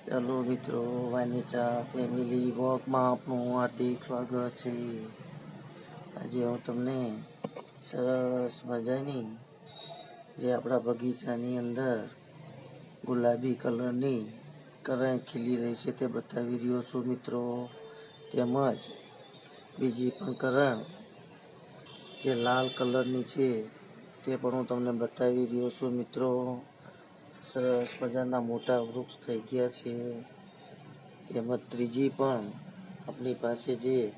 ચાલો મિત્રો, વાનીચા ફેમિલી વોકમાં આપનું હાર્દિક સ્વાગત છે. આજે હું તમને સરસ મજાની જે આપણા બગીચાની અંદર ગુલાબી કલરની કરણ ખીલી રહી છે તે બતાવી રહ્યો છું મિત્રો. તેમજ બીજી પણ કરણ જે લાલ કલરની છે તે પણ હું તમને બતાવી રહ્યો છું મિત્રો. સરસ મજાના મોટા વૃક્ષ થઈ ગયા છે. તેમજ ત્રીજી પણ આપણી પાસે જે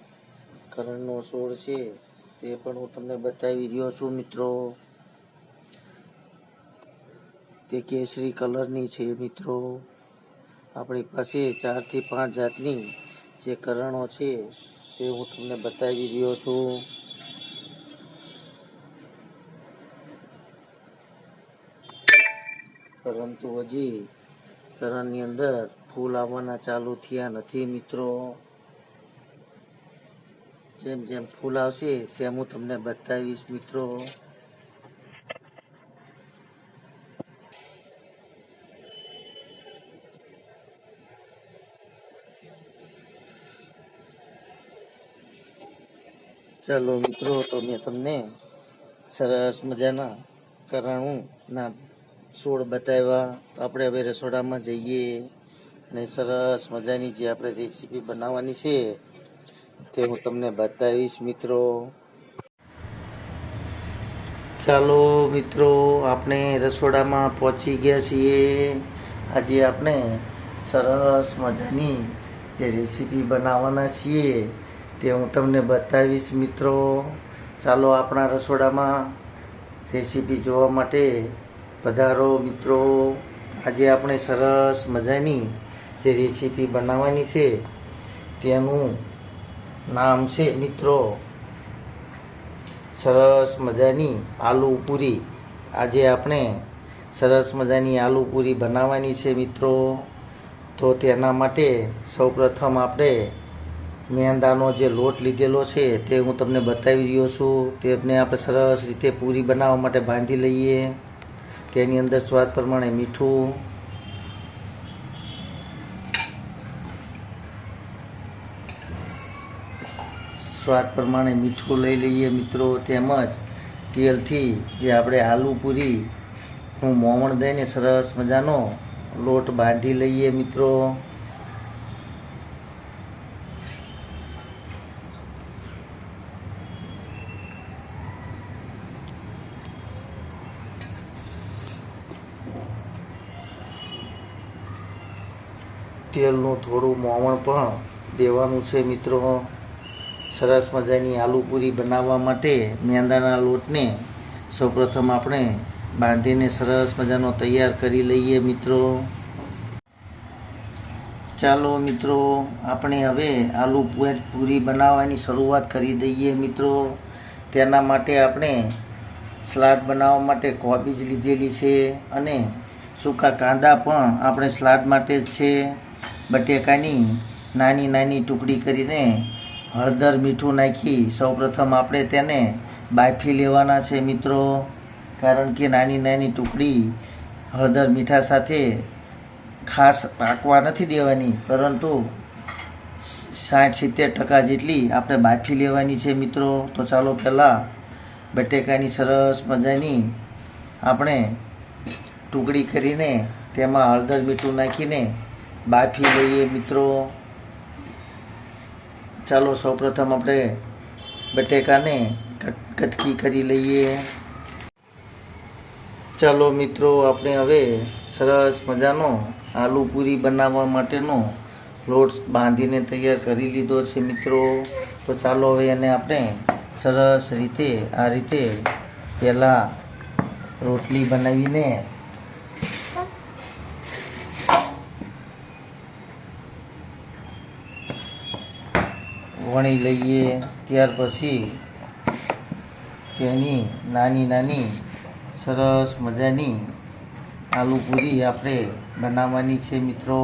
કરણનો છોડ છે, તે પણ હું તમને બતાવી રહ્યો છું મિત્રો. તે કેસરી કલરની છે મિત્રો. આપણી પાસે ચારથી પાંચ જાતની જે કરણો છે, તે હું તમને બતાવી રહ્યો છું. પરંતુ હજી ઘરની અંદર ફૂલ આવવાના ચાલુ થયા નથી મિત્રો. જેમ જેમ ફૂલ આવશે તેમ હું તમને બતાવીશ મિત્રો. ચાલો મિત્રો, તો મેં તમને સરસ મજાના કરાણુંના છોડ બતાવ્યા. તો આપણે હવે રસોડામાં જઈએ. અને સરસ મજાની જે આપણે રેસીપી બનાવવાની છે, તે હું તમને બતાવીશ મિત્રો. ચાલો મિત્રો, આપણે રસોડામાં પહોંચી ગયા છીએ. આજે આપણે સરસ મજાની જે રેસીપી બનાવવાના છીએ, તે હું તમને બતાવીશ મિત્રો. ચાલો આપણા રસોડામાં રેસીપી જોવા માટે પધારો મિત્રો. આજે આપણે સરસ મજાની જે રેસીપી બનાવવાની છે, તેનું નામ છે મિત્રો, સરસ મજાની આલુ પૂરી. આજે આપણે સરસ મજાની આલુ પૂરી બનાવવાની છે મિત્રો. તો તેના માટે સૌપ્રથમ આપણે મેંદાનો જે લોટ લીધેલો છે, તે હું તમને બતાવી રહ્યો છું. તે આપણે સરસ રીતે પૂરી બનાવવા માટે બાંધી લઈએ. તેની અંદર સ્વાદ પ્રમાણે મીઠું. સ્વાદ પ્રમાણે મીઠું લઈ લઈએ મિત્રો તેમજ તેલથી જે આપણે આલુ પૂરી, હું મોમણ દઈને સરસ મજાનો લોટ બાંધી લઈએ મિત્રો. તેલનું થોડું મોવણ પણ દેવાનું છે મિત્રો. સરસ મજાની આલુપૂરી બનાવવા માટે મેંદાના લોટને સૌપ્રથમ આપણે બાંધીને સરસ મજાનો તૈયાર કરી લઈએ મિત્રો. ચાલો મિત્રો, આપણે હવે આલુ પૂરી બનાવવાની શરૂઆત કરી દઈએ મિત્રો. તેના માટે આપણે સલાડ બનાવવા માટે કોબીજ લીધેલી છે અને સૂકા કાંદા પણ આપણે સલાડ માટે જ છે. બટેકાની નાની નાની ટુકડી કરીને હળદર મીઠું નાખી સૌપ્રથમ આપણે તેને બાફી લેવાના છે મિત્રો. કારણ કે નાની નાની ટુકડી હળદર મીઠા સાથે ખાસ પાકવા નથી દેવાની, પરંતુ સાઠ સિત્તેર ટકા જેટલી આપણે બાફી લેવાની છે મિત્રો. તો ચાલો પહેલાં બટેકાની સરસ મજાની આપણે ટુકડી કરીને તેમાં હળદર મીઠું નાખીને બાફી લઈએ મિત્રો. ચાલો સૌપ્રથમ આપણે બટેકાને કટ- કટકી કરી લઈએ. ચાલો મિત્રો, આપણે હવે સરસ મજાનો આલુ પૂરી બનાવવા માટેનો લોટ બાંધીને તૈયાર કરી લીધો છે મિત્રો. તો ચાલો હવે એને આપણે સરસ રીતે, આ રીતે પહેલાં રોટલી બનાવીને વણી લઈએ ત્યાર પછી તેની નાની નાની સરસ મજાની આલુ પૂરી આપણે બનાવવાની છે મિત્રો.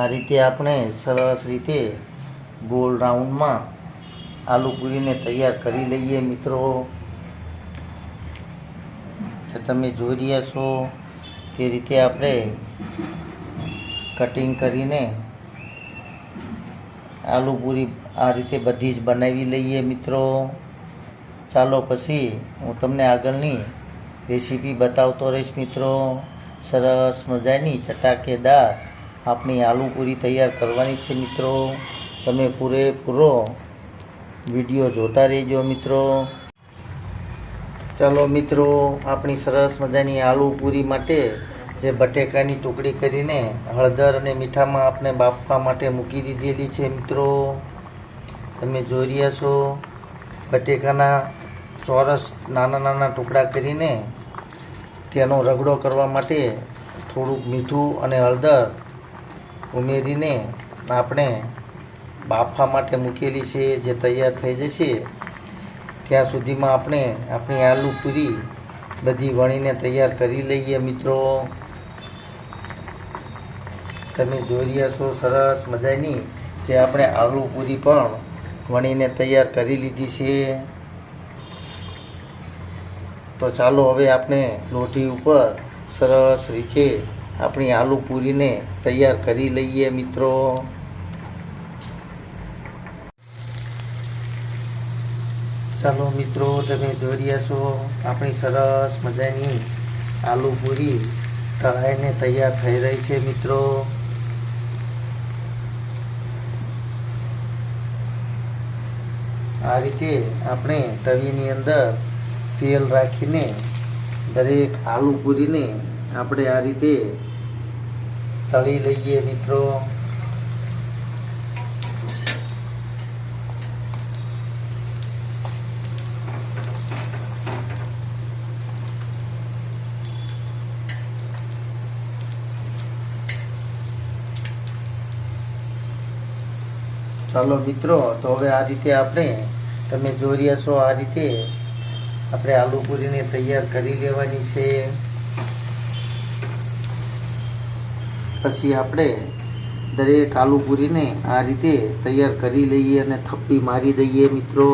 આ રીતે આપણે સરસ રીતે ગોળ રાઉન્ડમાં આલુ પૂરીને તૈયાર કરી લઈએ મિત્રો. તો તમે જોઈ રહ્યા છો તે રીતે આપણે કટિંગ કરીને આલુ પૂરી આ રીતે બધી જ બનાવી લઈએ મિત્રો. ચાલો પછી હું તમને આગળની રેસીપી બતાવતો રહીશ મિત્રો. સરસ મજાની ચટાકેદાર આપણી આલુ પૂરી તૈયાર કરવાની છે મિત્રો. તમે પૂરેપૂરો વીડિયો જોતા રહેજો મિત્રો. ચાલો મિત્રો, આપણી સરસ મજાની આલુ પૂરી માટે જે બટેકાની ટુકડી કરીને હળદર અને મીઠામાં આપણે બાફવા માટે મૂકી દીધેલી છે મિત્રો. તમે જોઈ રહ્યા છો, બટેકાના ચોરસ નાના નાના ટુકડા કરીને તેનો રગડો કરવા માટે થોડુંક મીઠું અને હળદર ઉમેરીને આપણે બાફા માટે મૂકેલી છે, જે તૈયાર થઈ જશે, ત્યાં સુધીમાં આપણે આપણી આલુ પૂરી બધી વણીને તૈયાર કરી લઈએ મિત્રો. તમે જોઈ રહ્યા છો, સરસ મજાની જે આપણે આલુ પૂરી પણ વણીને તૈયાર કરી લીધી છે. તો ચાલો હવે આપણે લોટી ઉપર સરસ રીતે આપણી આલુ પૂરીને તૈયાર કરી લઈએ મિત્રો. ચાલો મિત્રો, તમે જોઈ રહ્યા છો, આપણી સરસ મજાની આલુ પૂરી તળાઈને તૈયાર થઈ રહી છે મિત્રો. આ રીતે આપણે તવીની અંદર તેલ રાખીને દરેક આલુ પૂરીને આપણે આ રીતે તળી લઈએ મિત્રો ચાલો મિત્રો, તો હવે આ રીતે આપણે, તમે જોઈ રહ્યા છો આ રીતે આપણે આલુ પૂરીને તૈયાર કરી લેવાની છે. પછી આપણે દરેક આલુપુરીને આ રીતે તૈયાર કરી લઈએ અને થપ્પી મારી દઈએ મિત્રો.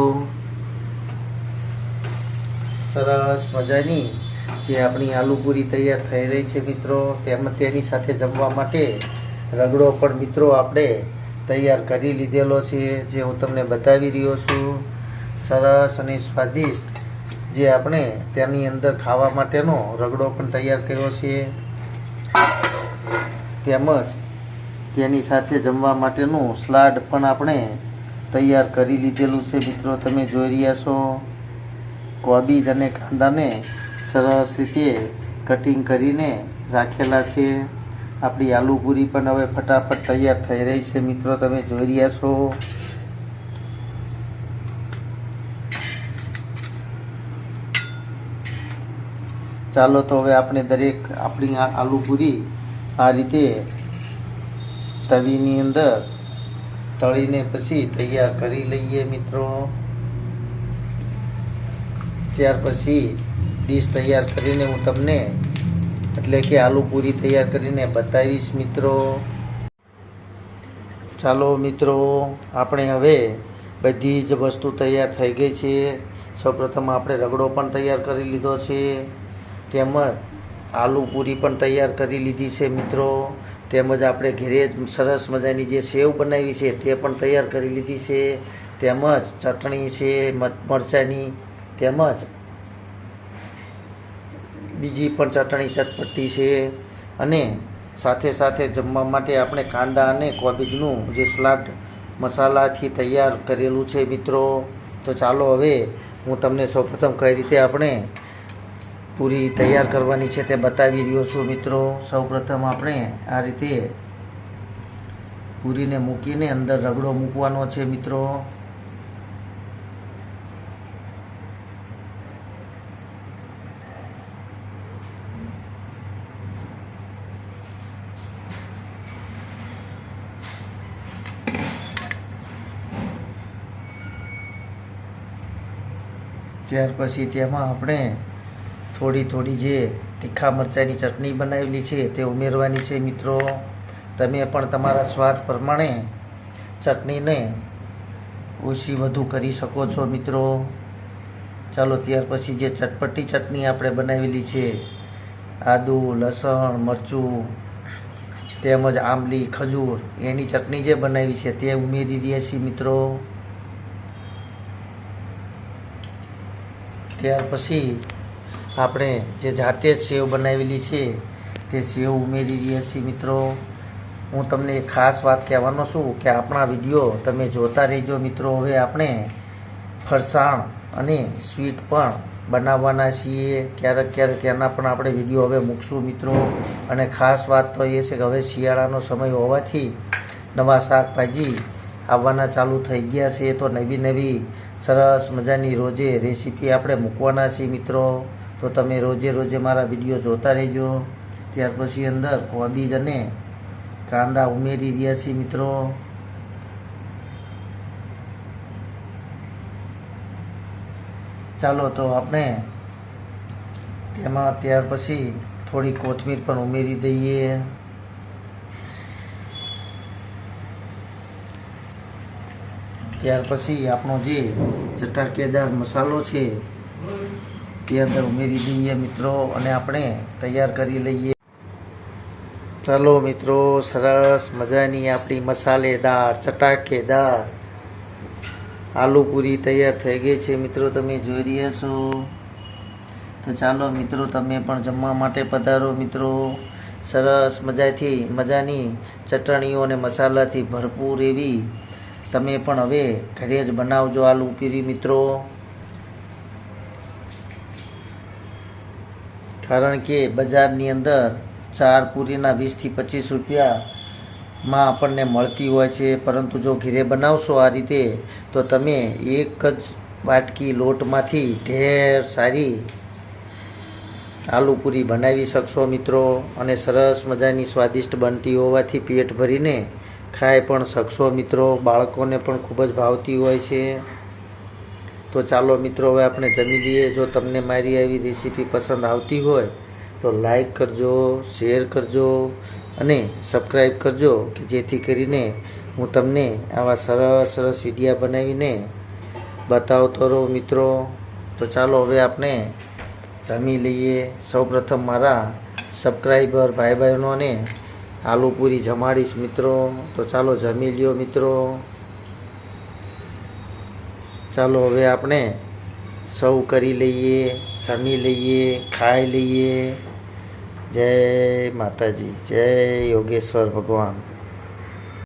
સરસ મજાની જે આપણી આલુપુરી તૈયાર થઈ રહી છે મિત્રો. તેમજ તેની સાથે જમવા માટે રગડો પણ મિત્રો આપણે તૈયાર કરી લીધેલો છે, જે હું તમને બતાવી રહ્યો છું. સરસ અને સ્વાદિષ્ટ જે આપણે તેની અંદર ખાવા માટેનો રગડો પણ તૈયાર કર્યો છે. તેમજ તેની સાથે જમવા માટેનું સ્લાડ પણ આપણે તૈયાર કરી લીધેલું છે. મિત્રો, તમે જોઈ રહ્યા છો, કોબીજ અને કાંદાને સરસ રીતે કટિંગ કરીને રાખેલા છે. આપણી આલુ પૂરી પણ હવે ફટાફટ તૈયાર થઈ રહી છે. મિત્રો, તમે જોઈ રહ્યા છો. ચાલો તો હવે આપણે દરેક આપણી આલુ પૂરી આ રીતે તવીની અંદર તળીને પછી તૈયાર કરી લઈએ મિત્રો. ત્યાર પછી ડીશ તૈયાર કરીને હું તમને એટલે કે આલુ પૂરી તૈયાર કરીને બતાવીશ મિત્રો. ચાલો મિત્રો, આપણે હવે બધી જ વસ્તુ તૈયાર થઈ ગઈ છે. સૌપ્રથમ આપણે રગડો પણ તૈયાર કરી લીધો છે. તેમજ આલુ પૂરી પણ તૈયાર કરી લીધી છે મિત્રો. તેમજ આપણે ઘરે સરસ મજાની જે સેવ બનાવી છે તે પણ તૈયાર કરી લીધી છે. તેમજ ચટણી છે મરચાંની તેમજ બીજી પણ ચટણી ચટપટી છે. અને સાથે સાથે જમવા માટે આપણે કાંદા અને કોબીજનું જે સલાડ મસાલાથી તૈયાર કરેલું છે મિત્રો. તો ચાલો હવે હું તમને સૌપ્રથમ કઈ રીતે આપણે પૂરી તૈયાર કરવાની છે તે બતાવી રહ્યો છું મિત્રો. સૌપ્રથમ આપણે આ રીતે પૂરીને મૂકીને અંદર રગડો મૂકવાનો છે મિત્રો. ત્યાર પછી તેમાં આપણે થોડી થોડી જે તીખા મરચાંની ચટણી બનાવેલી છે તે ઉમેરવાની છે મિત્રો. તમે પણ તમારા સ્વાદ પ્રમાણે ચટણીને ઓછી વધુ કરી શકો છો મિત્રો. ચાલો ત્યાર પછી જે ચટપટી ચટણી આપણે બનાવેલી છે, આદુ, લસણ, મરચું, તેમજ આંબલી, ખજૂર, એની ચટણી જે બનાવી છે તે ઉમેરી રહ્યા છીએ મિત્રો. ત્યાર પછી આપણે જે જાતે જ સેવ બનાવેલી છે, તે સેવ ઉમેરી રહ્યા છીએ મિત્રો. હું તમને એક ખાસ વાત કહેવાનો છું કે આપણા વીડિયો તમે જોતા રહેજો મિત્રો. હવે આપણે ફરસાણ અને સ્વીટ પણ બનાવવાના છીએ. ક્યારેક ક્યારેક એના પણ આપણે વીડિયો હવે મૂકશું મિત્રો. અને ખાસ વાત તો એ છે કે હવે શિયાળાનો સમય હોવાથી નવા શાકભાજી આવવાના ચાલુ થઈ ગયા છે. તો નવી નવી સરસ મજાની રોજે રેસીપી આપણે મૂકવાના છીએ મિત્રો. તો તમે રોજે રોજે મારા વીડિયો જોતા રહેજો. ત્યાર પછી અંદર કોબીજ અને કાંદા ઉમેરી રહ્યા છીએ મિત્રો. ચાલો તો આપણે તેમાં ત્યાર પછી થોડી કોથમીર પણ ઉમેરી દઈએ. ત્યાર પછી આપણો જે ચટાકેદાર મસાલો છે તે અંદર ઉમેરી દઈએ મિત્રો અને આપણે તૈયાર કરી લઈએ. ચાલો મિત્રો, સરસ મજાની આપણી મસાલેદાર, ચટાકેદાર આલુ પૂરી તૈયાર થઈ ગઈ છે. મિત્રો, તમે જોઈ રહ્યા છો. તો ચાલો મિત્રો, તમે પણ જમવા માટે પધારો મિત્રો. સરસ મજાથી, મજાની ચટણીઓ અને મસાલાથી ભરપૂર એવી તમે પણ હવે ઘરે જ બનાવજો આલુ પૂરી મિત્રો. કારણ કે બજારની અંદર ચાર પૂરીના વીસથી પચીસ રૂપિયામાં આપણને મળતી હોય છે. પરંતુ જો ઘરે બનાવશો આ રીતે, તો તમે એક જ વાટકી લોટમાંથી ઢેર સારી આલુ પૂરી બનાવી શકશો મિત્રો. અને સરસ મજાની સ્વાદિષ્ટ બનતી હોવાથી પેટ ભરીને ખાઈ પણ શકશો મિત્રો. બાળકોને પણ ખૂબ જ ભાવતી હોય છે. તો ચાલો મિત્રો, હવે આપણે જમી લઈએ. જો તમને મારી આવી રેસીપી પસંદ આવતી હોય, તો લાઈક કરજો શેર કરજો અને સબસ્ક્રાઈબ કરજો, કે જેથી કરીને હું તમને આવા સરસ સરસ વિડીયા બનાવીને બતાવતો રહું મિત્રો. તો ચાલો હવે આપણે જમી લઈએ. સૌપ્રથમ મારા સબસ્ક્રાઈબર ભાઈ બહેનોને આલુ જમાડીશ મિત્રો. તો ચાલો જમી લ્યો મિત્રો. ચાલો હવે આપણે સૌ કરી લઈએ, જમી લઈએ, ખાઈ લઈએ. જય માતાજી, જય યોગેશ્વર ભગવાન.